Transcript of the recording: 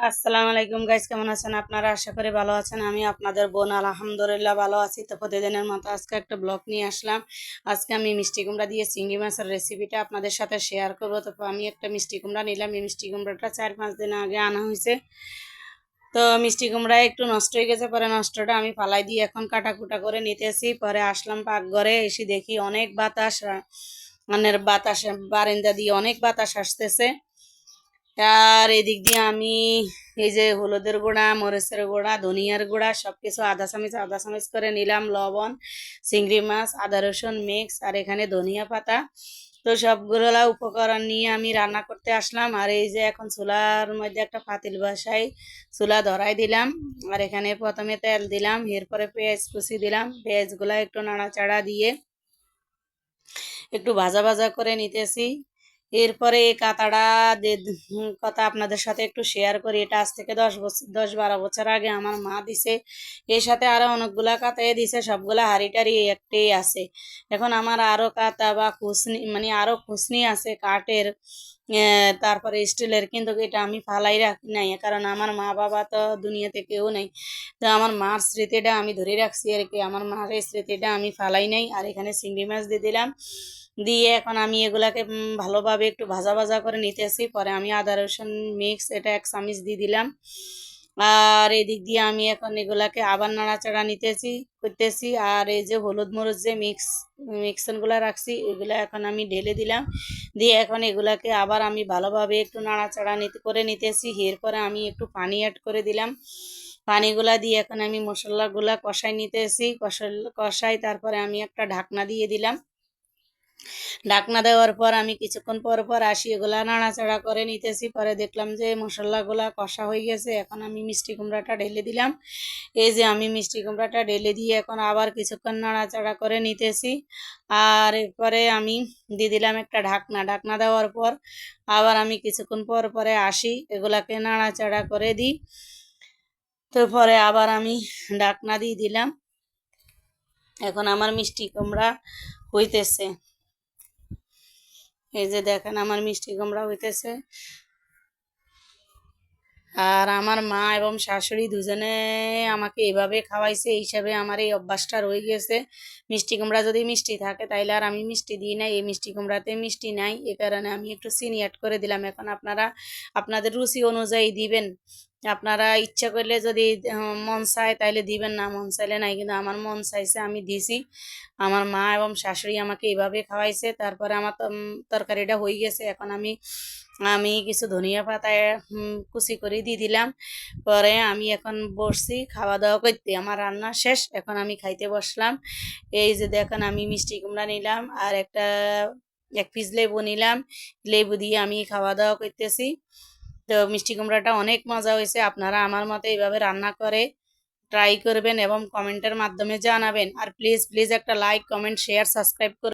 আসসালামু আলাইকুম গাইজ কেমন আছেন আপনারা? আশা করি ভালো আছেন। আমি আপনাদের বোন, আলহামদুলিল্লাহ ভালো আছি। তো প্রতিদিনের মতো আজকে একটা ব্লগ নিয়ে আসলাম। আজকে আমি মিষ্টি কুমড়া দিয়ে চিংড়ি মাছের রেসিপিটা আপনাদের সাথে শেয়ার করব। তো আমি একটা মিষ্টি কুমড়া নিলাম। এই মিষ্টি কুমড়াটা চার পাঁচ দিন আগে আনা হয়েছে। তো মিষ্টি কুমড়া একটু নষ্ট হয়ে গেছে। পরে নষ্টটা আমি ফালাই দিয়ে এখন কাটাকুটা করে নিতেছি। পরে আসলাম পাকঘরে। এসে দেখি অনেক বাতাস মানে বাতাস বারিন্দা দিয়ে অনেক বাতাস আসতেছে। আর এদিক দিয়ে আমি এই যে হলুদের গুঁড়া, মরিচের গুঁড়া, ধনিয়ার গুঁড়া সব কিছু আধা চামচ আধা চামচ করে নিলাম, লবণ, চিংড়ি মাছ, আদা রসুন, মিক্স, আর এখানে ধনিয়া পাতা। তো সবগুলো উপকরণ নিয়ে আমি রান্না করতে আসলাম, আর এই যে এখন চুলার মধ্যে একটা পাতিল বসাই, চুলা ধরাই দিলাম, আর এখানে প্রথমে তেল দিলাম, এরপরে পেঁয়াজ কুচি দিলাম, পেঁয়াজগুলা একটু নাড়াচাড়া দিয়ে একটু ভাজা ভাজা করে নিতেছি। এরপরে এই কাতাটা কথা আপনাদের সাথে একটু শেয়ার করি। এটা আজ থেকে দশ বছর দশ বারো বছর আগে আমার মা দিছে। এর সাথে আরও অনেকগুলা কাতাই দিছে, সবগুলা হাড়ি টাড়ি একটাই আছে। এখন আমার আরও কাতা বা খুসনি মানে আরও খুসনি আছে কাঠের তারপরে স্টিলের, কিন্তু এটা আমি ফালাই রাখি নাই, কারণ আমার মা বাবা তো দুনিয়াতে কেউ নেই। তো আমার মার স্মৃতিটা আমি ধরে রাখছি আর কি। আমার মার স্মৃতিটা আমি ফালাই নাই, আর এখানে চিংড়ি মাছ দিয়ে দিলাম। দিয়ে এখন আমি এগুলাকে ভালোভাবে একটু ভাজা ভাজা করে নিতেছি। পরে আমি আদা, রসুন মিক্স এটা এক চামিচ দিয়ে দিলাম। আর এদিক দিয়ে আমি এখন এগুলাকে আবার নাড়াচাড়া নিতেছি, করতেছি। আর এই যে হলুদ মরুচ যে মিক্স মিক্সনগুলো রাখছি, এগুলো এখন আমি ঢেলে দিলাম। দিয়ে এখন এগুলাকে আবার আমি ভালোভাবে একটু নাড়াচাড়া নিতে, করে নিতেছি। এরপরে আমি একটু পানি অ্যাড করে দিলাম। পানিগুলা দিয়ে এখন আমি মশলাগুলা কষাই নিতেছি। কষাই কষাই তারপরে আমি একটা ঢাকনা দিয়ে দিলাম। ঢাকনা দেওয়ার পর আমি কিছুক্ষণ পর পর আসি, এগুলা নাড়াচাড়া করে নিতেছি। পরে দেখলাম যে মশলাগুলা কষা হয়ে গেছে। এখন আমি মিষ্টি কুমড়াটা ঢেলে দিলাম। এই যে আমি মিষ্টি কুমড়াটা ঢেলে দিয়ে এখন আবার কিছুক্ষণ নাড়াচাড়া করে নিতেছি। আর এরপরে আমি দিয়ে দিলাম একটা ঢাকনা। ঢাকনা দেওয়ার পর আবার আমি কিছুক্ষণ পর পরে আসি, এগুলাকে নাড়াচাড়া করে দিই। তো পরে আবার আমি ঢাকনা দিয়ে দিলাম। এখন আমার মিষ্টি কুমড়া হইতেছে। এই যে দেখেন আমার মিষ্টি কুমড়া হইতেছে। আর আমার মা এবং শাশুড়ি দুজনে আমাকে এভাবে খাওয়াইছে হিসাবে আমার এই অভ্যাসটা রয়ে গেছে মিষ্টি কুমড়া যদি মিষ্টি থাকে, তাইলে আর আমি মিষ্টি দিই নাই। এই মিষ্টি কুমড়াতে মিষ্টি নাই, এ কারণে আমি একটু চিনি অ্যাড করে দিলাম। এখন আপনারা আপনাদের রুচি অনুযায়ী দিবেন। আপনারা ইচ্ছা করলে যদি মন চায় তাইলে দিবেন না, মন চাইলে নাই। কিন্তু আমার মন চাইছে আমি দিছি। আমার মা এবং শাশুড়ি আমাকে এইভাবে খাওয়াইছে। তারপরে আমার তরকারিটা হয়ে গেছে। এখন আমি আমি কিছু ধনিয়া পাতায় কুচি করে দিয়ে দিলাম। পরে আমি এখন বসছি খাওয়া দাওয়া করতে। আমার রান্না শেষ। এখন আমি খাইতে বসলাম। এই যে দেখেন আমি মিষ্টি কুমড়া নিলাম আর একটা, এক পিস লেবু নিলাম। লেবু দিয়ে আমি খাওয়া দাওয়া করতেছি। তো মিষ্টি কুমড়াটা অনেক মজা হয়েছে। আপনারা আমার মতো এইভাবে রান্না করে ট্রাই করবেন এবং কমেন্টের মাধ্যমে জানাবেন। আর প্লিজ প্লিজ একটা লাইক কমেন্ট শেয়ার সাবস্ক্রাইব করে